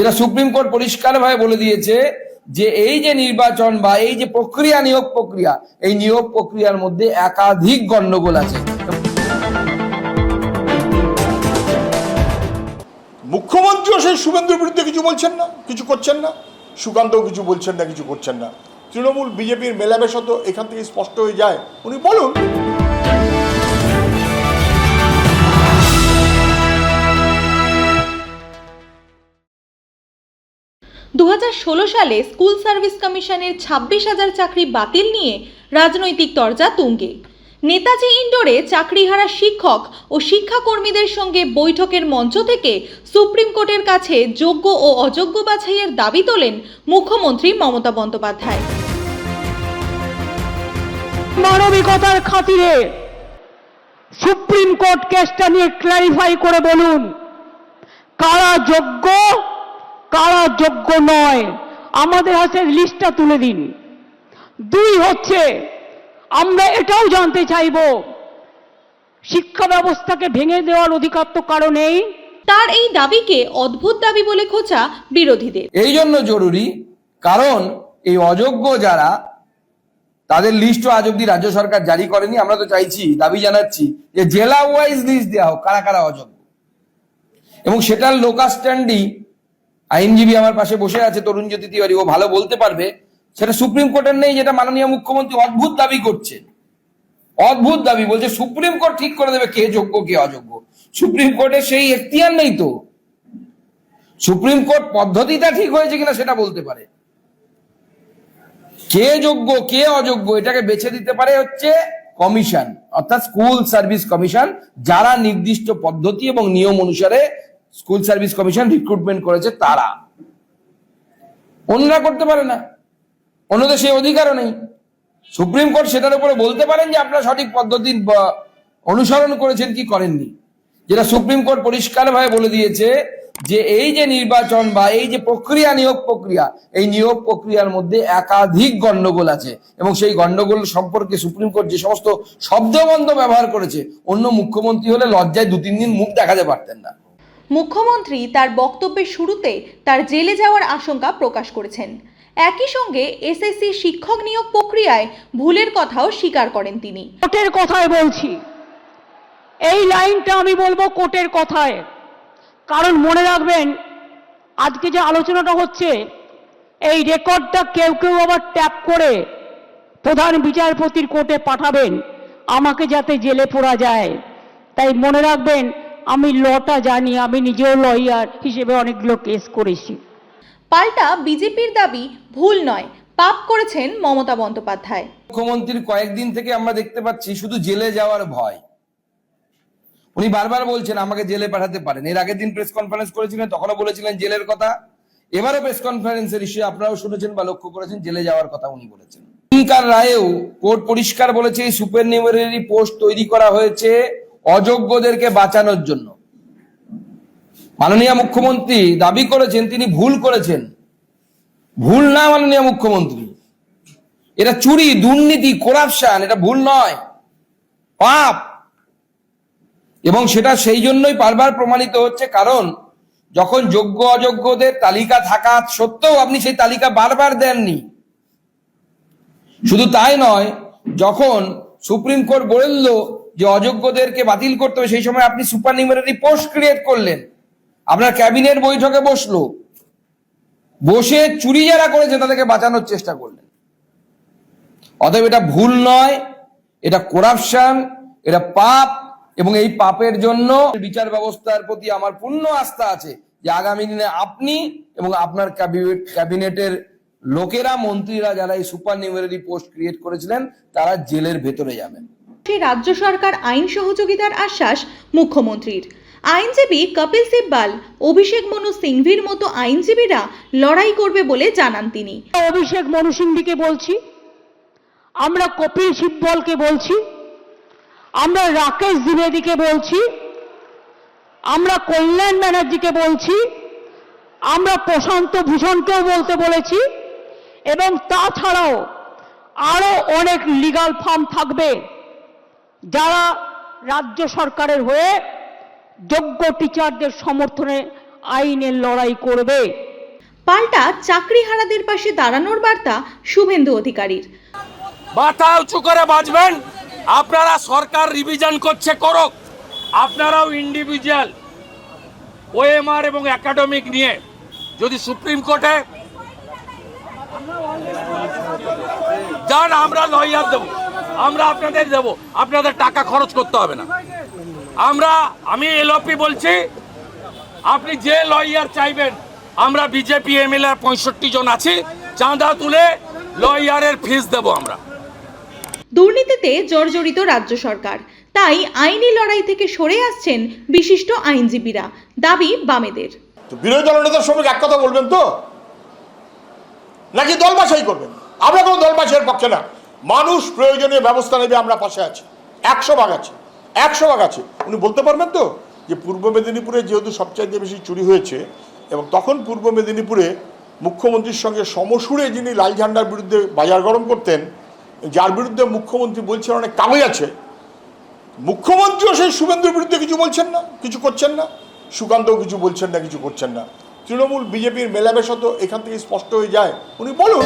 যেটা supreme court পরিষ্কারভাবে বলে দিয়েছে যে এই যে নির্বাচন বা এই যে প্রক্রিয়া, নিয়োগ প্রক্রিয়া, এই নিয়োগ প্রক্রিয়ার মধ্যে একাধিক গন্ডগোল আছে। মুখ্যমন্ত্রীও সেই শুভেন্দুর বিরুদ্ধে কিছু বলছেন না? কিছু করছেন না? সুকান্তও কিছু বলছেন না, কিছু করছেন না। তৃণমূল, বিজেপির মেলামেশা তো এখান থেকে স্পষ্ট হয়ে যায়। উনি বলুন দু সালে স্কুল সার্ভিস কমিশনের ছাব্বিশ হাজার চাকরি বাতিল নিয়ে রাজনৈতিক তরজা তুঙ্গে। নেতাজি ইন্ডোরে চাকরিহারা শিক্ষক ও শিক্ষাকর্মীদের সঙ্গে বৈঠকের মঞ্চ থেকে সুপ্রিম কোর্টের কাছে যোগ্য ও অযোগ্য বাছাইয়ের দাবি তোলেন মুখ্যমন্ত্রী মমতা বন্দ্যোপাধ্যায়। মানবিকতার খাতিরে সুপ্রিম কোর্ট কেসটা নিয়ে ক্লারিফাই করে বলুন, কারা যোগ্য কারা যোগ্য নয়। আমাদের হাতে লিস্টটা তুলে দিন। দুই হচ্ছে আমরা এটাও জানতে চাইব শিক্ষা ব্যবস্থাকে ভেঙে দেওয়ার অধিকার তো কারও নেই। তার এই দাবিকে অদ্ভুত দাবি বলে খোঁচা বিরোধীদের। এই জন্য জরুরি কারণ এই অযোগ্য যারা তাদের লিস্টও আজ অব্দি রাজ্য সরকার জারি করেনি। আমরা তো চাইছি দাবি জানাচ্ছি যে জেলা ওয়াইজ লিস্ট দেওয়া হোক কারা কারা অযোগ্য। এবং সেটার লোকাল স্ট্যান্ডই আইনজীবী আমার পাশে বসে আছে, তরুণ জ্যোতি তিওয়ারি, ও ভালো বলতে পারবে। সেটা সুপ্রিম কোর্টের নেই, যেটা মাননীয় মুখ্যমন্ত্রী অদ্ভুত দাবি করছে অদ্ভুত দাবি, বলছে সুপ্রিম কোর্ট ঠিক করে দেবে কে যোগ্য, কে অযোগ্য। সুপ্রিম কোর্টের সেই এখতিয়ার নেই তো। সুপ্রিম কোর্ট পদ্ধতিটা ঠিক হয়েছে কিনা সেটা বলতে পারে। কে যোগ্য, কে অযোগ্য, এটাকে বেছে দিতে পারে হচ্ছে কমিশন, অর্থাৎ স্কুল সার্ভিস কমিশন, যারা নির্দিষ্ট পদ্ধতি এবং নিয়ম অনুসারে স্কুল সার্ভিস কমিশন রিক্রুটমেন্ট করেছে তারা। অন্যরা করতে পারে না। অন্যদের সেই অধিকারও নেই। সুপ্রিম কোর্ট সেটার উপরে বলতে পারেন যে আপনারা সঠিক পদ্ধতি অনুসরণ করেছেন কি করেননি। যেটা সুপ্রিম কোর্ট পরিষ্কারভাবে বলে দিয়েছে যে এই যে নির্বাচন বা এই যে প্রক্রিয়া, নিয়োগ প্রক্রিয়া, এই নিয়োগ প্রক্রিয়ার মধ্যে একাধিক গন্ডগোল আছে এবং সেই গন্ডগোল সম্পর্কে সুপ্রিম কোর্ট যে সমস্ত শব্দবন্ধ ব্যবহার করেছে, অন্য মুখ্যমন্ত্রী হলে লজ্জায় দু তিন দিন মুখ দেখাতে পারতেন না। মুখ্যমন্ত্রী তার বক্তব্যের শুরুতে তার জেলে যাওয়ার আশঙ্কা প্রকাশ করেছেন। একই সঙ্গে এসএসসি শিক্ষক নিয়োগ প্রক্রিয়ায় ভুলের কথাও স্বীকার করেন তিনি। কোর্টের কথায় বলছি। এই লাইনটা আমি বলব কোর্টের কথায়। কারণ মনে রাখবেন, আজকে যে আলোচনাটা হচ্ছে, এই রেকর্ডটা কেউ কেউ আবার ট্যাপ করে প্রধান বিচারপতির কোর্টে পাঠাবেন। আমাকে যাতে জেলে পড়া যায়। তাই মনে রাখবেন আমি লটা জানি আমি নিজেও লয়ার হিসেবে অনেকগুলো কেস করেছি। পাল্টা বিজেপির দাবি ভুল নয় পাপ করেছেন মমতা বন্দ্যোপাধ্যায়। মুখ্যমন্ত্রীর কয়েকদিন থেকে আমরা দেখতে পাচ্ছি শুধু জেলে যাওয়ার ভয়। উনি বারবার বলছেন আমাকে জেলে পাঠাতে পারেন। এর আগের দিন প্রেস কনফারেন্স করেছিলেন তখনও বলেছিলেন জেলের কথা। এবারও প্রেস কনফারেন্সের ইস্যু আপনারাও শুনেছেন বা লক্ষ্য করেছেন জেলে যাওয়ার কথা উনি বলেছেন। এখনকার রায়েও কোর্ট পরিষ্কার বলেছে এই সুপার নিউমারি পোস্ট তৈরি করা হয়েছে। অযোগ্যদেরকে বাঁচানোর জন্য। মাননীয় মুখ্যমন্ত্রী দাবি করেছেন, তিনি ভুল করেছেন। ভুল না, মাননীয় মুখ্যমন্ত্রী। এটা চুরি, দুর্নীতি করাপশন এটা ভুল নয়। পাপ। এবং সেটা সেই জন্যই বারবার প্রমাণিত হচ্ছে, কারণ যখন যোগ্য, অযোগ্যদের তালিকা থাকা সত্ত্বেও আপনি সেই তালিকা বারবার দেননি। শুধু তাই নয়, যখন সুপ্রিম কোর্ট বলল যে অযোগ্যদেরকে বাতিল করতে হবে, সেই সময় আপনি সুপার নিউমারি পোস্ট ক্রিয়েট করলেন। আপনার ক্যাবিনেট বৈঠকে বসল। বসে চুরি যারা করেছে, তাদেরকে বাঁচানোর চেষ্টা করলেন। অতএব এটা ভুল নয়, এটা করাপশন এটা পাপ, এবং এই পাপের জন্য বিচার ব্যবস্থার প্রতি আমার পূর্ণ আস্থা আছে যে আগামী দিনে আপনি এবং আপনার ক্যাবিনেটের লোকেরা, মন্ত্রীরা যারা এই সুপার নিউমারি পোস্ট ক্রিয়েট করেছিলেন, তারা জেলের ভেতরে যাবেন। সে রাজ্য সরকার আইন সহযোগিতার আশ্বাস মুখ্যমন্ত্রীর। আইনজীবী কপিল সিব্বাল, অভিষেক মনু সিংভির মতো আইনজীবীরা লড়াই করবে বলে জানান তিনি। অভিষেক মনু সিংভিকে বলছি, আমরা কপিল সিব্বলকে বলছি, আমরা রাকেশ দ্বিবেদীকে বলছি, আমরা কল্যাণ ব্যানার্জিকে বলছি, আমরা প্রশান্ত ভূষণকেও বলতে বলেছি এবং তাছাড়াও আরও অনেক লিগাল ফার্ম থাকবে। যারা রাজ্য সরকারের হয়ে যোগ্য টিচারদের সমর্থনে আইনের লড়াই করবে। পাল্টা চাকরি চাকরিহারাদের পাশে দাঁড়ানোর বার্তা শুভেন্দু অধিকারীর। মাথা উঁচু করে বাঁচবেন আপনারা সরকার রিভিশন করছে করুক। আপনারাও ইন্ডিভিজুয়াল ওএমআর এবং একাডেমিক নিয়ে যদি সুপ্রিম কোর্টে যান আমরা লয়ার দেবো। আমরা আপনাদের দেব। আপনাদের টাকা খরচ করতে হবে না। আমরা আমি এলওপি বলছি আপনি যে লয়ার চাইবেন আমরা বিজেপি এমএলএ পঁয়ষট্টি জন আছি চাঁদা তুলে লয়ারের ফিস দেবো আমরা। দুর্নীতিতে জর্জরিত রাজ্য সরকার। তাই আইনি লড়াই থেকে সরে আসছেন বিশিষ্ট আইনজীবীরা। দাবি বামেদের। বিরোধী দলনেতার সঙ্গে এক কথা বলবেন তো? নাকি দল বাছাই করবেন? আমরা কোনো দল বাছাইয়ের পক্ষে না। মানুষ প্রয়োজনীয় ব্যবস্থা নেবে, আমরা পাশে আছি। একশো ভাগ আছে। একশো ভাগ আছে। উনি বলতে পারবেন তো যে পূর্ব মেদিনীপুরে যেহেতু সবচাইতে বেশি চুরি হয়েছে এবং তখন পূর্ব মেদিনীপুরে মুখ্যমন্ত্রীর সঙ্গে সমসুরে যিনি লাল ঝান্ডার বিরুদ্ধে বাজার গরম করতেন, যার বিরুদ্ধে মুখ্যমন্ত্রী বলছেন অনেক কাগজ আছে। মুখ্যমন্ত্রীও সেই শুভেন্দুর বিরুদ্ধে কিছু বলছেন না, কিছু করছেন না। সুকান্তও কিছু বলছেন না, কিছু করছেন না। তৃণমূল, বিজেপির মেলামেশা তো এখান থেকে স্পষ্ট হয়ে যায়। উনি বলুন।